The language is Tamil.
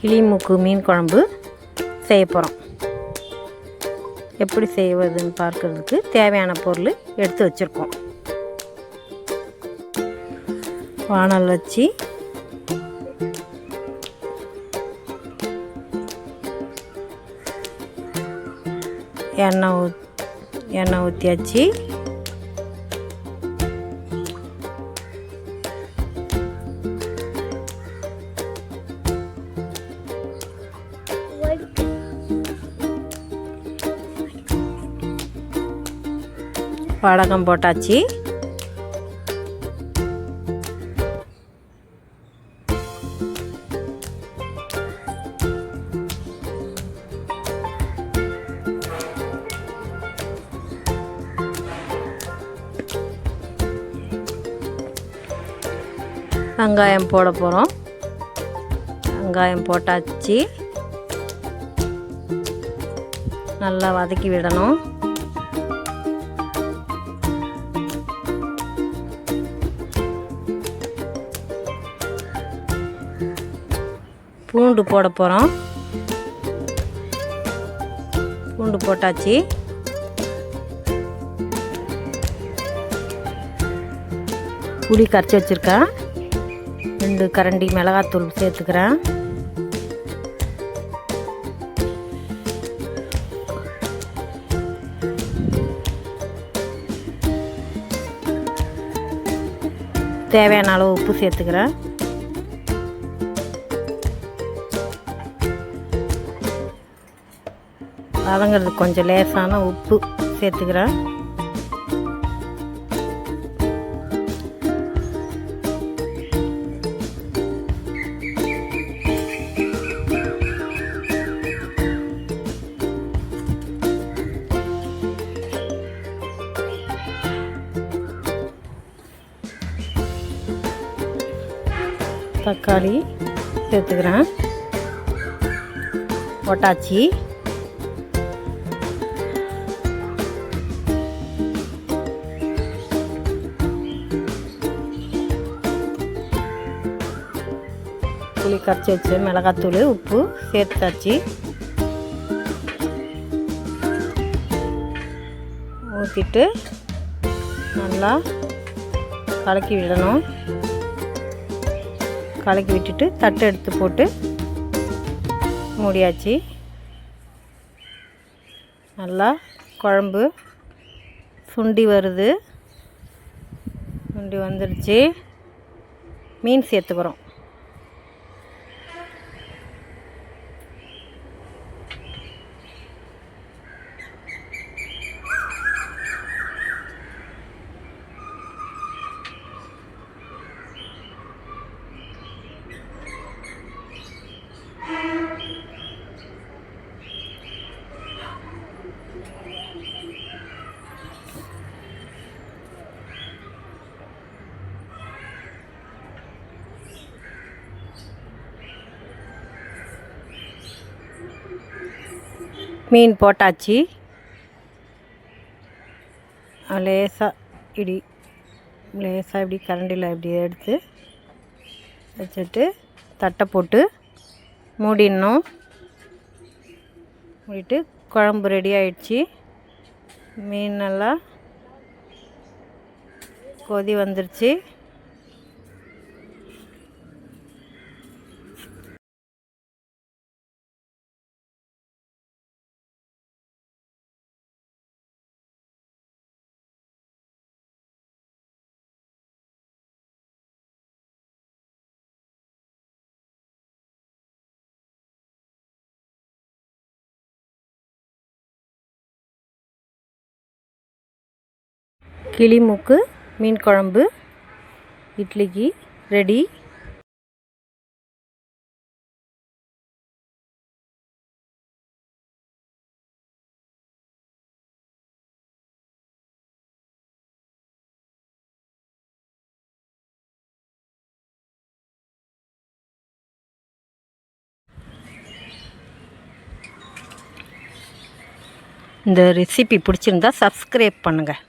கிளிமூக்கு மீன் குழம்பு செய்ய போகிறோம் எப்படி செய்வதுன்னு பார்க்கறதுக்கு தேவையான பொருள் எடுத்து வச்சுருக்கோம். வானல் வச்சு எண்ணெய் ஊ எண்ணெய் ஊற்றியாச்சு வடகம் போட்டாச்சு. வெங்காயம் போட போகிறோம் வெங்காயம் போட்டாச்சு. நல்லா வதக்கி விடணும். பூண்டு போட போகிறோம் பூண்டு போட்டாச்சு. புளி கரைச்சி வச்சுருக்கேன். ரெண்டு கரண்டி மிளகாத்தூள் சேர்த்துக்கிறேன். தேவையான அளவு உப்பு சேர்த்துக்கிறேன். வதங்கிறதுக்கு கொஞ்சம் லேசான உப்பு சேர்த்துக்கிறேன். தக்காளி சேர்த்துக்கிறேன். ஒட்டாச்சி புளி கரைச்சி வச்சு மிளகாத்தூள் உப்பு சேர்த்தாச்சு. ஊற்றிட்டு நல்லா கலக்கி விடணும். கலக்கி விட்டுட்டு தட்டு எடுத்து போட்டு மூடியாச்சு. நல்லா குழம்பு சுண்டி வருது. சுண்டி வந்துடுச்சு. மீன் சேர்த்துக்கிறோம். மீன் போட்டாச்சு. லேசாக இடி லேசாக இப்படி கரண்டியில் இப்படி எடுத்து வச்சுட்டு தட்டை போட்டு மூடிடணும். மூடிட்டு குழம்பு ரெடி ஆயிடுச்சு. மீன் நல்லா கொதி வந்துருச்சு. கிளிமூக்கு மீன் குழம்பு இட்லிக்கு ரெடி. இந்த ரெசிபி பிடிச்சிருந்தா சப்ஸ்கிரைப் பண்ணுங்கள்